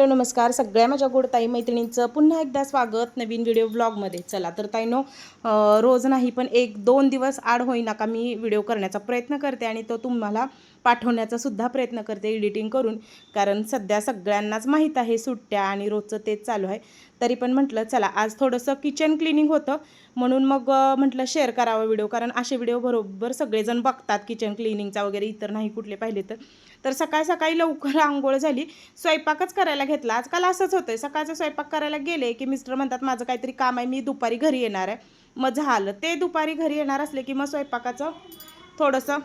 Hello नमस्कार. सगळ्या माझ्या गोड ताई मैत्रिणींचं पुन्हा एकदा स्वागत नवीन व्हिडिओ ब्लॉगमध्ये चला तर ताईनो रोज नाही पण एक दोन दिवस आड होईना का मी व्हिडिओ करण्याचा प्रयत्न करते आणि तो तुम्हाला पाठवण्याचा सुद्धा प्रयत्न करते एडिटिंग करून. कारण सध्या सगळ्यांनाच माहीत आहे सुट्ट्या आणि रोजचं तेच चालू आहे. तरी पण म्हटलं चला आज थोडंसं किचन क्लिनिंग होतं. म्हणून मग म्हटलं शेअर करावा व्हिडिओ कारण असे व्हिडिओ बरोबर सगळेजण बघतात किचन क्लिनिंगचा वगैरे इतर नाही कुठले पाहिले तर. तर सकाळ सकाळी लवकर आंघोळ झाली. स्वयंपाकच करायला घेतला. आजकाल असंच होतंय. सकाळचा स्वयंपाक करायला गेले की मिस्टर म्हणतात माझं काहीतरी काम आहे मी दुपारी घरी येणार आहे. मग झालं. ते दुपारी घरी येणार असले की मग स्वयंपाकाचं थोडंसं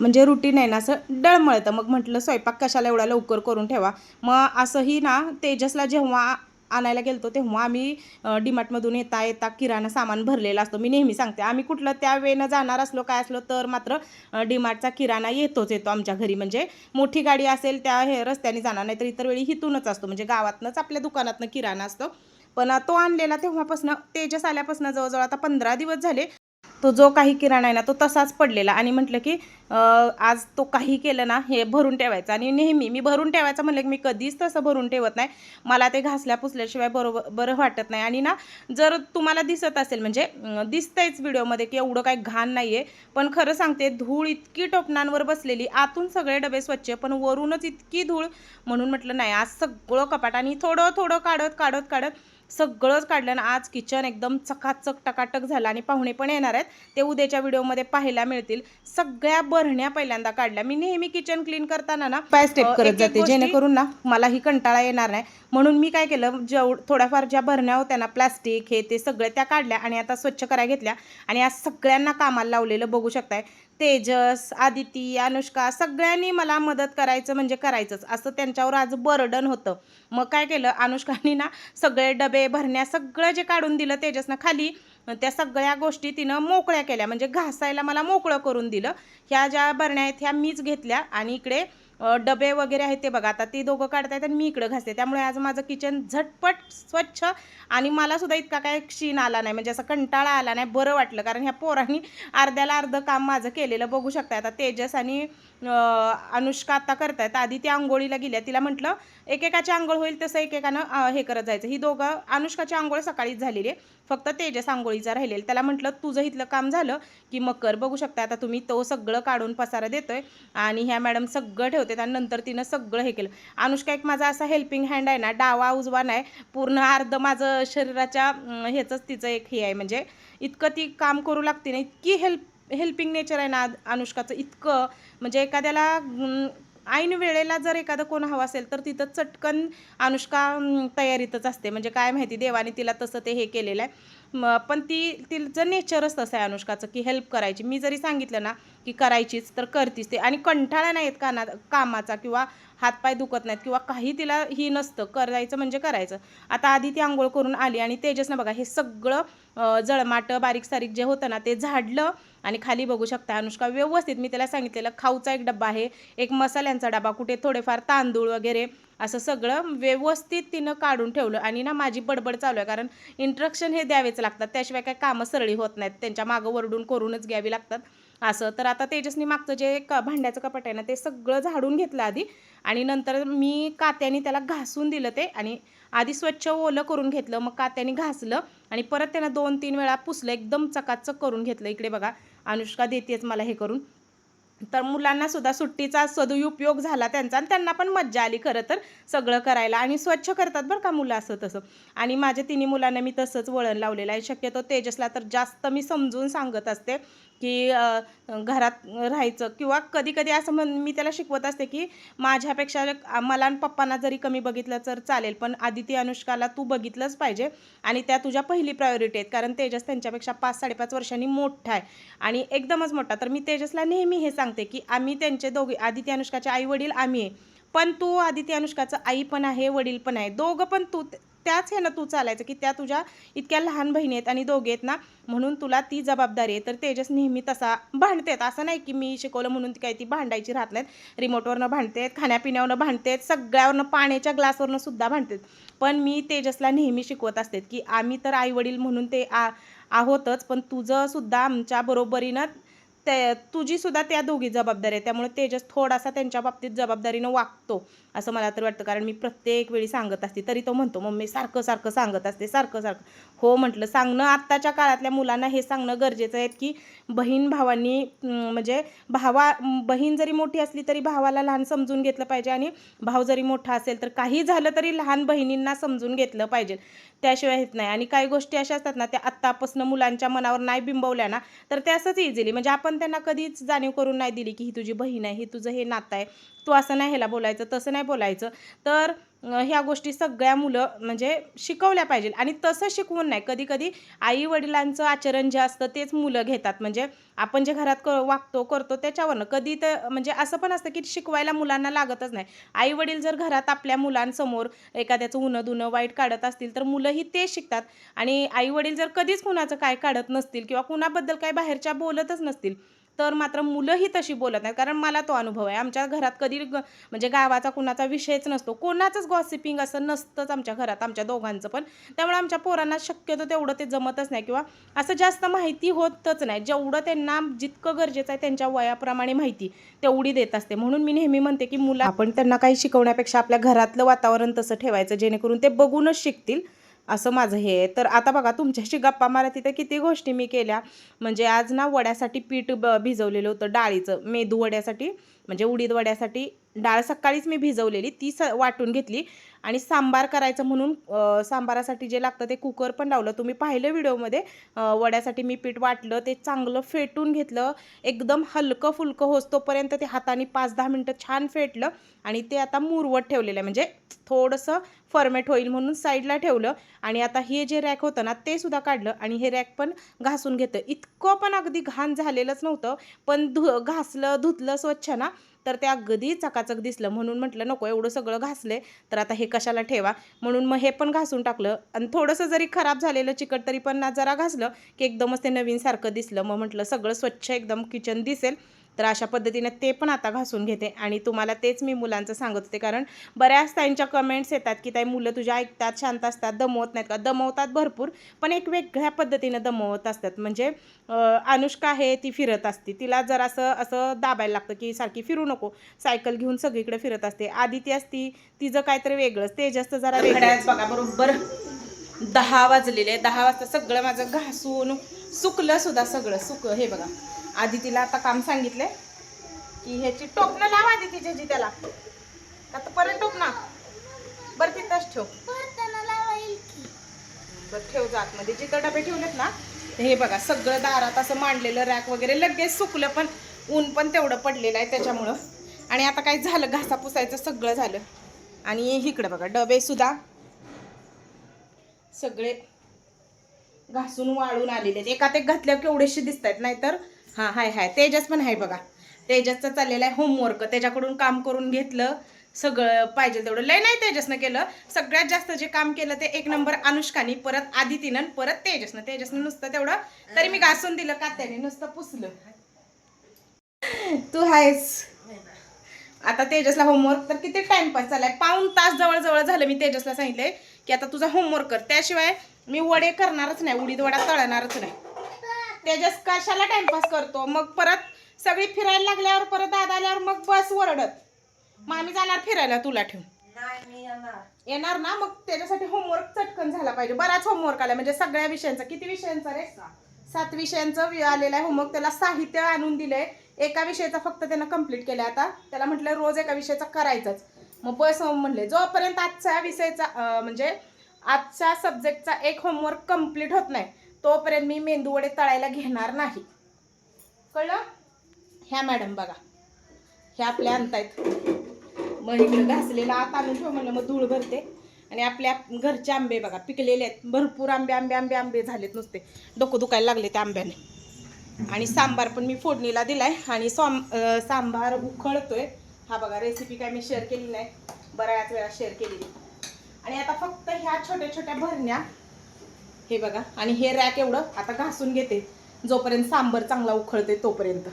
म्हणजे रुटीन आहे ना असं डळमळतं. मग म्हटलं स्वयंपाक कशाला एवढा लवकर करून ठेवा? मग असंही ना तेजसला जेव्हा आणायला गेलतो तेव्हा आम्ही डीमार्टमधून येता येता किराणा सामान भरलेला असतो. मी नेहमी सांगते आम्ही कुठलं त्या वेळेनं जाणार असलो काय असलो तर मात्र अ, डीमार्टचा किराणा येतोच येतो आमच्या घरी. म्हणजे मोठी गाडी असेल त्या हे रस्त्याने जाणार नाही तर इतर वेळी हिथूनच असतो. म्हणजे गावातनंच आपल्या दुकानातनं किराणा असतो. पण तो आणलेला तेव्हापासून तेजस आल्यापासून जवळजवळ आता पंधरा दिवस झाले तो जो काही किराणा आहे ना तो तसाच पडलेला. आणि म्हटलं की आज तो काही केलं ना हे भरून ठेवायचं. आणि नेहमी मी भरून ठेवायचं म्हणलं की मी कधीच तसं भरून ठेवत नाही. मला ते घासल्या पुसल्याशिवाय बरोबर बरं वाटत नाही. आणि ना जर तुम्हाला दिसत असेल म्हणजे दिसतंयच व्हिडिओमध्ये की एवढं काही घाण नाही आहे पण खरं सांगते धूळ इतकी टोपणांवर बसलेली आतून सगळे डबे स्वच्छ पण वरूनच इतकी धूळ. म्हणून म्हटलं नाही आज सगळं कपाट. आणि थोडं थोडं काढत काढत काढत सगळंच काढलं ना आज किचन एकदम चकाचक टकाटक झालं आणि पाहुणे पण येणार आहेत. ते उद्याच्या व्हिडिओमध्ये पाहायला मिळतील. सगळ्या बरण्या पहिल्यांदा काढल्या. मी नेहमी किचन क्लीन करताना ना पाय स्टेप करत जाते. जेणेकरून ना मलाही कंटाळा येणार नाही. म्हणून मी काय केलं जेव थोड्याफार ज्या भरण्या होत्या ना प्लास्टिक हे ते सगळ्या त्या काढल्या आणि आता स्वच्छ करायला घेतल्या. आणि आज सगळ्यांना कामाला लावलेलं बघू शकताय. तेजस आदिती अनुष्का सगळ्यांनी मला मदत करायचं म्हणजे करायचंच. असं त्यांच्यावर आज बर्डन होतं. मग काय केलं? अनुष्कानी ना सगळे डबे भरण्या सगळं जे काढून दिलं तेजसनं खाली त्या सगळ्या गोष्टी तिनं मोकळ्या केल्या. म्हणजे घासायला मला मोकळं करून दिलं. ह्या ज्या भरण्या आहेत ह्या मीच घेतल्या आणि इकडे डबे वगैरे आहेत ते बघा. आता ते दोघं काढतायत आणि मी इकडं घासते. त्यामुळे आज माझं किचन झटपट स्वच्छ आणि मलासुद्धा इतका काय क्षीण आला नाही. म्हणजे असं कंटाळा आला नाही. बरं वाटलं. कारण ह्या पोरांनी अर्ध्याला अर्धं काम माझं केलेलं बघू शकता आता तेजस आणि अनुष्का आता करतायत. आधी त्या आंघोळीला गेल्या तिला म्हटलं एकेकाची आंघोळ होईल तसं एकेकानं हे करत जायचं. ही दोघं अनुष्काची आंघोळ सकाळीच झालेली आहे. फक्त तेजस आंघोळीचा राहिलेला. त्याला म्हटलं तुझं इथलं काम झालं की मग कर. बघू शकता आता तुम्ही तो सगळं काढून पसारा देतोय आणि ह्या मॅडम सगळं ठेवते आणि नंतर तिनं सगळं हे केलं. अनुष्का एक माझा असा हेल्पिंग हँड आहे ना डावा उजवा नाही. पूर्ण अर्ध माझं शरीराच्या ह्याचंच तिचं एक हे आहे. म्हणजे इतकं ती काम करू लागते ना इतकी हेल्प हेल्पिंग नेचर आहे ना अनुष्काचं इतकं. म्हणजे एखाद्याला ऐन वेळेला जर एखादं कोण हवं असेल तर तिथं चटकन अनुष्का तयारीतच असते. म्हणजे काय माहिती देवाने तिला तसं ते हे केलेलं आहे. पण ती तिचं नेचरच तसं आहे अनुष्काचं की हेल्प करायची. मी जरी सांगितलं ना की करायचीच तर करतीच ते. आणि कंटाळा नाही काना कामाचा किंवा हातपाय दुखत नाहीत किंवा काही तिला ही नसतं. करायचं म्हणजे करायचं. आता आधी ती आंघोळ करून आली आणि तेजसनं बघा हे सगळं जळमाटं बारीक सारीक जे होतं ना ते झाडलं आणि खाली बघू शकता अनुष्का व्यवस्थित मी त्याला सांगितलेलं खाऊचा एक डब्बा आहे एक मसाल्यांचा डबा कुठे थोडेफार तांदूळ वगैरे असं सगळं व्यवस्थित तिनं काढून ठेवलं. आणि ना माझी बडबड चालू आहे कारण इंट्रक्शन हे द्यावेच लागतात. त्याशिवाय काय कामं सरळी होत नाहीत. त्यांच्या मागं वरडून करूनच घ्यावी लागतात. असं. तर आता तेजसनी मागचं जे क भांड्याचं कपाट आहे ना ते सगळं झाडून घेतलं आधी. आणि नंतर मी कात्याने त्याला घासून दिलं ते आणि आधी स्वच्छ ओलं करून घेतलं. मग कात्याने घासलं आणि परत त्यानं दोन तीन वेळा पुसलं. एकदम चकाचक करून घेतलं. इकडे बघा अनुष्का देतेच मला हे करून. तर मुलांना सुद्धा सुट्टीचा सदुपयोग झाला त्यांचा आणि त्यांना पण मज्जा आली खरं तर सगळं करायला. आणि स्वच्छ करतात बरं का मुलं असं तसं. आणि माझ्या तिन्ही मुलांना मी तसंच वळण लावलेलं आहे. शक्यतो तेजसला तर जास्त मी समजून सांगत असते. की घरात राहायचं. किंवा कधी कधी असं म्हण मी त्याला शिकवत असते की माझ्यापेक्षा मला आणि पप्पांना जरी कमी बघितलं तर चालेल पण आदिती अनुष्काला तू बघितलंच पाहिजे आणि त्या तुझ्या पहिली प्रायोरिटी आहेत. कारण तेजस त्यांच्यापेक्षा पाच साडेपाच वर्षांनी मोठा आहे. आणि एकदमच मोठा. तर मी तेजसला नेहमी हे सांगते की आम्ही त्यांचे दोघे आदिती अनुष्काचे आई वडील आम्ही आहे. पण तू आदिती अनुष्काचं आई पण आहे वडील पण आहे. दोघं पण तू त्याच ह्यानं तू चालायचं की त्या तुझ्या इतक्या लहान बहिणी आहेत आणि दोघे आहेत ना म्हणून तुला ती जबाबदारी आहे. तर तेजस नेहमी तसा भांडतेत. असं नाही की मी शिकवलं म्हणून ती काही ती भांडायची राहत नाहीत. रिमोटवरनं भांडतेत खाण्यापिण्यावरनं भांडतेत सगळ्यावरनं पाण्याच्या ग्लासवरनं सुद्धा भांडतेत. पण मी तेजसला नेहमी शिकवत असते की आम्ही तर आईवडील म्हणून ते आ आहोतच पण तुझंसुद्धा आमच्या बरोबरीनं ते तुझी सुद्धा त्या दोघी जबाबदारी आहे. त्यामुळे तेजस थोडासा त्यांच्या बाबतीत जबाबदारीनं वागतो असं मला तर वाटतं. कारण मी प्रत्येक वेळी सांगत असते तरी तो म्हणतो मम्मी सारखं सारखं सांगत असते सारखं सारखं. हो म्हटलं सांगणं आत्ताच्या काळातल्या मुलांना हे सांगणं गरजेचं आहे की बहीण भावांनी म्हणजे भावा बहीण जरी मोठी असली तरी भावाला लहान समजून घेतलं पाहिजे आणि भाव जरी मोठा असेल तर काही झालं तरी लहान बहिणींना समजून घेतलं पाहिजे. त्याशिवाय येत नाही. आणि काही गोष्टी अशा असतात ना त्या आत्तापासून मुलांच्या मनावर नाही बिंबवल्या ना तर ते असंच इझिली म्हणजे आपण त्यांना कधीच जाणीव करून नाही दिली की ही तुझी बहीण आहे ही तुझं हे नातं आहे. तू असं नाही ह्याला बोलायचं तसं नाही बोलायचं. तर ह्या गोष्टी सगळ्या मुलं म्हणजे शिकवल्या पाहिजे. आणि तसं शिकवून नाही. कधी कधी आई वडिलांचं आचरण जे असतं तेच मुलं घेतात. म्हणजे आपण जे घरात क वागतो करतो त्याच्यावरनं. कधी तर म्हणजे असं पण असतं की शिकवायला मुलांना लागतच नाही. आई वडील जर घरात आपल्या मुलांसमोर एखाद्याचं उनं धुनं वाईट काढत असतील तर मुलंही ते शिकतात. आणि आई वडील जर कधीच कुणाचं काय काढत नसतील किंवा कुणाबद्दल काय बाहेरच्या बोलतच नसतील तर मात्र मुलंही तशी बोलत नाहीत. कारण मला तो अनुभव आहे. आमच्या घरात कधी ग म्हणजे गावाचा कुणाचा विषयच नसतो. कोणाचंच गॉसिपिंग असं नसतंच आमच्या घरात आमच्या दोघांचं पण. त्यामुळे आमच्या पोरांना शक्यतो तेवढं ते जमतच नाही किंवा असं जास्त माहिती होतच नाही. जेवढं त्यांना जितकं गरजेचं आहे त्यांच्या वयाप्रमाणे माहिती तेवढी देत असते. म्हणून मी नेहमी म्हणते की मुलं आपण त्यांना काही शिकवण्यापेक्षा आपल्या घरातलं वातावरण तसं ठेवायचं जेणेकरून ते बघूनच शिकतील. असं माझं हे आहे. तर आता बघा तुमच्याशी गप्पा मारा तिथं किती गोष्टी मी केल्या. म्हणजे आज ना वड्यासाठी पीठ ब भिजवलेलं होतं डाळीचं. मेदू वड्यासाठी म्हणजे उडीद वड्यासाठी डाळ सकाळीच मी भिजवलेली ती स वाटून घेतली आणि सांबार करायचं म्हणून सांबारासाठी जे लागतं ते कुकर पण लावलं. तुम्ही पाहिलं व्हिडिओमध्ये? वड्यासाठी मी पीठ वाटलं ते चांगलं फेटून घेतलं. एकदम हलकं फुलकं होसतोपर्यंत ते हाताने पाच दहा मिनटं छान फेटलं आणि ते आता मुरवत ठेवलेलं आहे. म्हणजे थोडंसं फॉर्मेट होईल म्हणून साईडला ठेवलं आणि आता हे जे रॅक होतं ना ते सुद्धा काढलं आणि हे रॅक पण घासून घेतं इतकं पण अगदी घाण झालेलंच नव्हतं पण धु घासलं धुतलं स्वच्छ ना तर ते अगदी चकाचक दिसलं. म्हणून म्हटलं नको एवढं सगळं घासले तर आता हे कशाला ठेवा? म्हणून मग हे पण घासून टाकलं. आणि थोडंसं जरी खराब झालेलं चिकट तरी पण ना जरा घासलं की एकदमच ते नवीनसारखं दिसलं. मग म्हटलं सगळं स्वच्छ एकदम किचन दिसेल. तर अशा पद्धतीने ते पण आता घासून घेते आणि तुम्हाला तेच मी मुलांचं सांगत होते. कारण बऱ्याच त्यांच्या कमेंट्स येतात की ताई मुलं तुझ्या ऐकतात शांत असतात दमवत नाहीत का? दमवतात भरपूर पण एक वेगळ्या पद्धतीनं दमवत असतात. म्हणजे अनुष्का आहे ती फिरत असते. तिला जर असं असं दाबायला लागतं की सारखी फिरू नको सायकल घेऊन सगळीकडे फिरत असते. आदिती असती तिचं काहीतरी वेगळंच तेजस्त जरा वेगळ्याच बघा बरोबर. दहा वाजलेले दहा वाजता सगळं माझं घासून सुकलं सुद्धा सगळं. सुक हे बघा. आधी तिला आता काम सांगितलंय की ह्याची टोपणं लाव आधी तिच्या जी त्याला आता परत टोपणा. बरं तिथंच ठेव. बरं ठेव जात मध्ये जिथं डबे ठेवलेत ना हे बघा सगळं दारात असं मांडलेलं रॅक वगैरे लगेच सुकलं पण ऊन पण तेवढं पडलेलं आहे त्याच्यामुळं. आणि आता काय झालं घासा पुसायचं सगळं झालं. आणि इकडं बघा डबे सुद्धा सगळे घासून वाळून आलेले आहेत. एकात एक घातल्यावर केवढेशे दिसत आहेत नाहीतर हां हाय हाय. तेजस पण आहे बघा. तेजसचं चाललेलं आहे होमवर्क त्याच्याकडून काम करून घेतलं. सगळं पाहिजे तेवढं. लय नाही तेजसनं केलं. सगळ्यात जास्त जे काम केलं ते एक नंबर अनुष्कानी परत आदितीनं परत तेजसनं. तेजसनं नुसतं तेवढं. तरी मी घासून दिलं कात्याने. नुसतं पुसलं. तू आहेस. आता तेजसला होमवर्क तर किती टाइमपास झालाय? पाऊन तास जवळजवळ झालं मी तेजसला सांगितलंय की आता तुझा होमवर्क कर. त्याशिवाय मी वडे करणारच नाही. उडीद वडा तळणारच नाही. तेजस कशाला टाइमपास करतो? मग परत सगळी फिरायला लागल्यावर परत दादा आल्यावर मग बस वरडत मग आम्ही जाणार फिरायला तुला ठेवून. येणार. ना? मग त्याच्यासाठी होमवर्क चटकन झाला पाहिजे. बराच होमवर्क आला म्हणजे सगळ्या विषयांचा. किती विषयांचा रे? सात विषयांचं आलेलं आहे होमवर्क त्याला साहित्य आणून दिलंय. एका विषयाचा फक्त त्यानं कंप्लीट केलं आता. त्याला म्हटलं रोज एका विषयाचा करायचाच. मग बस म्हणले जोपर्यंत आजच्या विषयाचा म्हणजे आजच्या सब्जेक्टचा एक होमवर्क कंप्लीट होत नाही तोपर्यंत मी मेंदू वडे तळायला घेणार नाही. कळलं? ह्या मॅडम बघा. ह्या आपल्या आणतायत मग इकडं घासलेला आत आणून ठेव म्हणलं मग धूळ भरते. आणि आपल्या घरचे आंबे बघा पिकलेले आहेत. भरपूर आंबे आंबे आंबे आंबे झालेत नुसते. डोकं दुखायला लागले त्या आंब्याने. आणि सांबार पण मी फोडणीला दिलाय. आणि सॉम सांबार सांबार उखळतोय. हा बघा रेसिपी काय मी शेअर केली नाही. बऱ्याच वेळा शेअर केलेली. आणि आता फक्त ह्या छोट्या छोट्या भरण्या हे बघा. आणि हे रॅक एवढं आता घासून घेते. जोपर्यंत सांबर चांगला उखळते तोपर्यंत.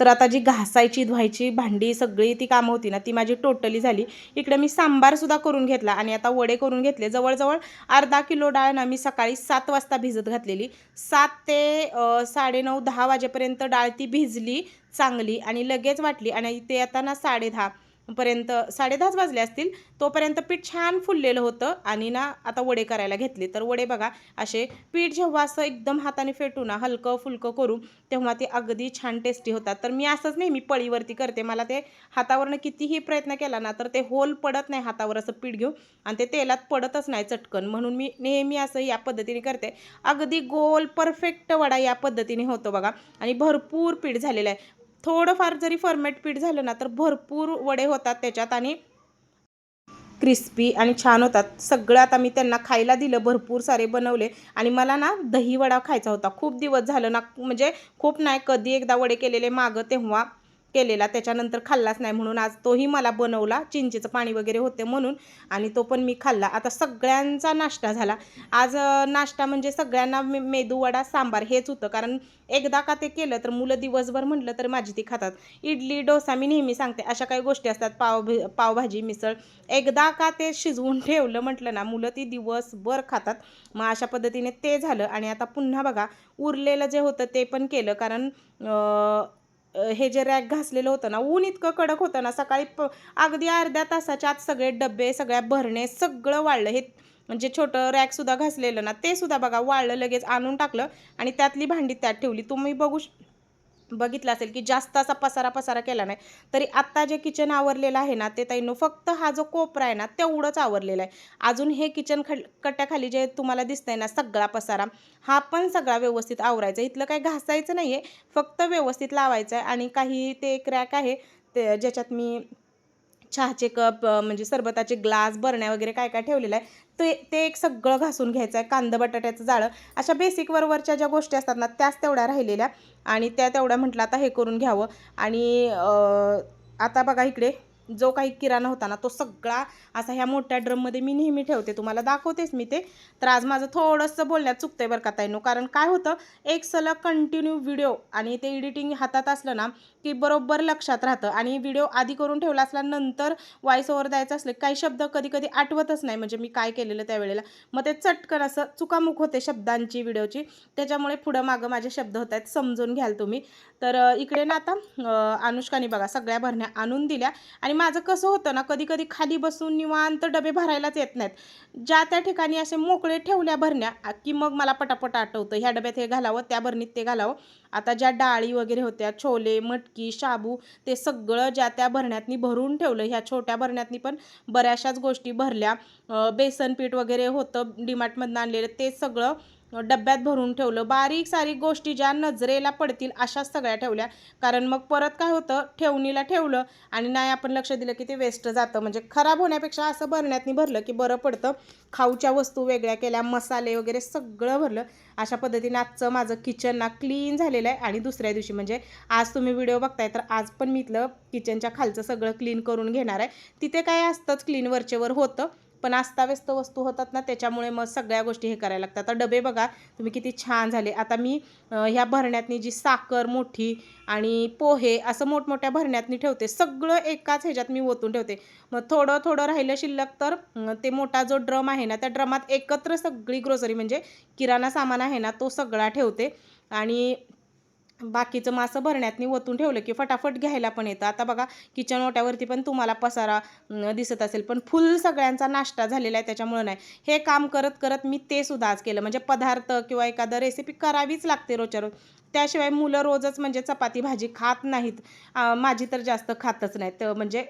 तर आता जी घासायची धुवायची भांडी सगळी ती कामं होती ना ती माझी टोटली झाली. इकडे मी सांबारसुद्धा करून घेतला आणि आता वडे करून घेतले. जवळजवळ अर्धा किलो डाळ ना मी सकाळी सात वाजता भिजत घातलेली. सात ते साडे साडेनऊ दहा वाजेपर्यंत डाळ ती भिजली चांगली आणि लगेच वाटली आणि ते आता ना साडेदहा पर्यंत साडेदहाच वाजले असतील तोपर्यंत पीठ छान फुललेलं होतं आणि ना आता वडे करायला घेतले. तर वडे बघा असे पीठ जेव्हा असं एकदम हाताने फेटू ना हलकं फुलकं करू तेव्हा ते अगदी छान टेस्टी होतात. तर मी असंच नाही मी पळीवरती करते. मला ते हातावरनं कितीही प्रयत्न केला ना तर ते होल पडत नाही हातावर असं पीठ घेऊ आणि ते तेलात पडतच नाही चटकन. म्हणून मी नेहमी असं या पद्धतीने करते. अगदी गोल परफेक्ट वडा या पद्धतीने होतो बघा. आणि भरपूर पीठ झालेलं आहे. थोडंफार जरी फॉर्मॅट पीठ झालं ना तर भरपूर वडे होतात त्याच्यात आणि क्रिस्पी आणि छान होतात. सगळं आता मी त्यांना खायला दिलं भरपूर सारे बनवले आणि मला ना दही वडा खायचा होता. खूप दिवस झालं ना म्हणजे खूप नाही कधी एकदा वडे केलेले मागं तेव्हा. केलेला त्याच्यानंतर खाल्लाच नाही म्हणून आज तोही मला बनवला चिंचेचं पाणी वगैरे होते म्हणून आणि तो पण मी खाल्ला. आता सगळ्यांचा नाश्ता झाला. आज नाश्ता म्हणजे सगळ्यांना मे मेदू वडा सांबार हेच होतं. कारण एकदा का ते केलं तर मुलं दिवसभर म्हटलं तर माझी ती खातात. इडली डोसा मी नेहमी सांगते अशा काही गोष्टी असतात. पाव पावभाजी मिसळ. एकदा का ते शिजवून ठेवलं म्हटलं ना मुलं ती दिवसभर खातात. मग अशा पद्धतीने ते झालं. आणि आता पुन्हा बघा उरलेलं जे होतं ते पण केलं. कारण हे जे रॅक घासलेलं होतं ना ऊन इतकं कडक होतं ना सकाळी प अगदी अर्ध्या तासाच्या आत सगळे डबे सगळ्या भरणे सगळं वाळलं. हे म्हणजे छोटं रॅकसुद्धा घासलेलं ना ते सुद्धा बघा वाळलं लगेच आणून टाकलं आणि त्यातली भांडी त्यात ठेवली. तुम्ही बघू श- बघितलं असेल की जास्त असा पसारा पसारा केला नाही. तरी आत्ता जे किचन आवरलेलं आहे ना ते ताईनो फक्त हा जो कोपरा आहे ना तेवढंच आवरलेला आहे. अजून हे किचन खल कट्ट्याखाली जे तुम्हाला दिसतंय ना सगळा पसारा हा पण सगळा व्यवस्थित आवरायचा इथलं काही घासायचं नाही आहे फक्त व्यवस्थित लावायचं आहे. आणि काही ते क्रॅक आहे ते ज्याच्यात मी चहाचे कप म्हणजे सरबताचे ग्लास बरण्या वगैरे काय काय ठेवलेलं आहे ते ते एक सगळं घासून घ्यायचं आहे कांदा बटाट्याचं जाळं. अशा बेसिक वरवरच्या ज्या गोष्टी असतात ना त्याच तेवढ्या राहिलेल्या. आणि त्या तेवढ्या म्हटलं आता हे करून घ्यावं. आणि आता बघा इकडे जो काही किराणा होता ना तो सगळा असा ह्या मोठ्या ड्रममध्ये मी नेहमी ठेवते. तुम्हाला दाखवतेच मी ते. तर आज माझं थोडंसं बोलण्यात चुकतंय बरं का ताईनो. कारण काय होतं एक सलग कंटिन्यू व्हिडिओ आणि ते एडिटिंग हातात असलं ना की बरोबर लक्षात राहतं. आणि व्हिडिओ आधी करून ठेवला असला नंतर व्हॉइस ओव्हर द्यायचं असले काही शब्द कधी कधी आठवतच नाही. म्हणजे मी काय केलेलं त्यावेळेला मग ते चटकन असं चुकामुक होते शब्दांची व्हिडिओची त्याच्यामुळे पुढं मागं माझे शब्द होत आहेत समजून घ्याल तुम्ही. तर इकडे ना आता अनुष्काने बघा सगळ्या भरण्या आणून दिल्या. आणि माझं कसं होतं ना कधी कधी खाली बसून निवांत डबे भरायलाच येत नाहीत. ज्या त्या ठिकाणी असे मोकळे ठेवल्या भरण्या की मग मला पटापट आठवतं ह्या डब्यात हे घालावं त्या भरणीत ते घालावं. आता ज्या डाळी वगैरे होत्या छोले मटकी शाबू ते सगळं ज्या त्या भरण्यातनी भरून ठेवलं ह्या छोट्या भरण्यातनी पण बऱ्याचशाच गोष्टी भरल्या. बेसन पीठ वगैरे होतं डीमार्टमधनं आणलेलं ते सगळं डब्यात भरून ठेवलं. बारीक सारीक गोष्टी ज्या नजरेला पडतील अशाच सगळ्या ठेवल्या. कारण मग परत काय होतं? ठेवणीला ठेवलं आणि नाही आपण लक्ष दिलं की ते वेस्ट जातं. म्हणजे खराब होण्यापेक्षा असं भरण्यातनी भरलं की बरं पडतं. खाऊच्या वस्तू वेगळ्या केल्या मसाले वगैरे सगळं भरलं. अशा पद्धतीने आजचं माझं किचन ना क्लीन झालेलं आहे. आणि दुसऱ्या दिवशी म्हणजे आज तुम्ही व्हिडिओ बघताय तर आज पण मी इथलं किचनच्या खालचं सगळं क्लीन करून घेणार आहे. तिथे काय असतंच क्लीन वरचेवर होतं. पण अस्ताव्यस्त वस्तू होतात ना त्याच्यामुळे मग सगळ्या गोष्टी हे करायला लागतात. आता डबे बघा तुम्ही किती छान झाले. आता मी ह्या भरण्यातनी जी साखर मोठी आणि पोहे असं मोठमोठ्या भरण्यातनी ठेवते. सगळं एकाच ह्याच्यात मी ओतून ठेवते. मग थोडं थोडं राहिलं शिल्लक तर ते मोठा जो ड्रम आहे ना त्या ड्रमात एकत्र सगळी ग्रोसरी म्हणजे किराणा सामान आहे ना तो सगळा ठेवते. आणि बाकीचं मासं भरण्यातनी ओतून ठेवलं की फटाफट घ्यायला पण येतं. आता बघा किचन ओट्यावरती पण तुम्हाला पसारा दिसत असेल पण फुल सगळ्यांचा नाश्ता झालेला आहे त्याच्यामुळं नाही. हे काम करत करत मी ते सुद्धा आज केलं. म्हणजे पदार्थ किंवा एखादं रेसिपी करावीच लागते रोजच्या रोज. त्याशिवाय मुलं रोजच म्हणजे चपाती भाजी खात नाहीत. माझी तर जास्त खातच नाहीत. म्हणजे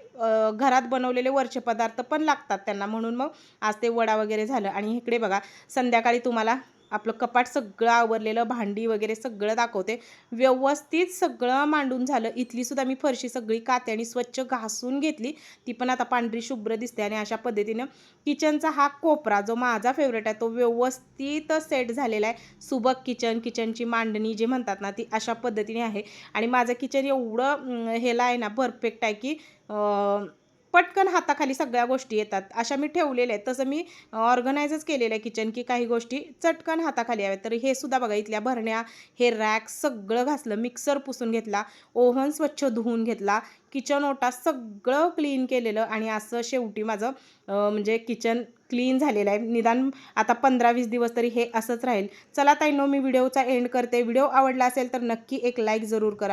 घरात बनवलेले वरचे पदार्थ पण लागतात त्यांना. म्हणून मग आज ते वडा वगैरे झालं. आणि इकडे बघा संध्याकाळी तुम्हाला आपलं कपाट सगळं आवरलेलं भांडी वगैरे सगळं दाखवते. व्यवस्थित सगळं मांडून झालं. इथलीसुद्धा मी फरशी सगळी कात्याने स्वच्छ घासून घेतली. ती पण आता पांढरी शुभ्र दिसते आणि अशा पद्धतीनं किचनचा हा कोपरा जो माझा फेवरेट आहे तो व्यवस्थित सेट झालेला आहे. सुबक किचन किचनची मांडणी जे म्हणतात ना ती अशा पद्धतीने आहे. आणि माझं किचन एवढं ह्याला हेला आहे ना परफेक्ट आहे की पटकन हाताखाली सगळ्या गोष्टी येतात. अशा मी ठेवलेल्या आहेत. तसं मी ऑर्गनायझच केलेलं आहे किचन की काही गोष्टी चटकन हाताखाली याव्यात. तर हे सुद्धा बघा इथल्या भरण्या हे रॅक सगळं घासलं. मिक्सर पुसून घेतला ओव्हन स्वच्छ धुवून घेतला किचन ओटा सगळं क्लीन केलेलं आणि असं शेवटी माझं म्हणजे किचन क्लीन झालेलं आहे. निदान आता पंधरा वीस दिवस तरी हे असंच राहील. चला ताईनो मी व्हिडिओचा एंड करते. व्हिडिओ आवडला असेल तर नक्की एक लाईक जरूर करा.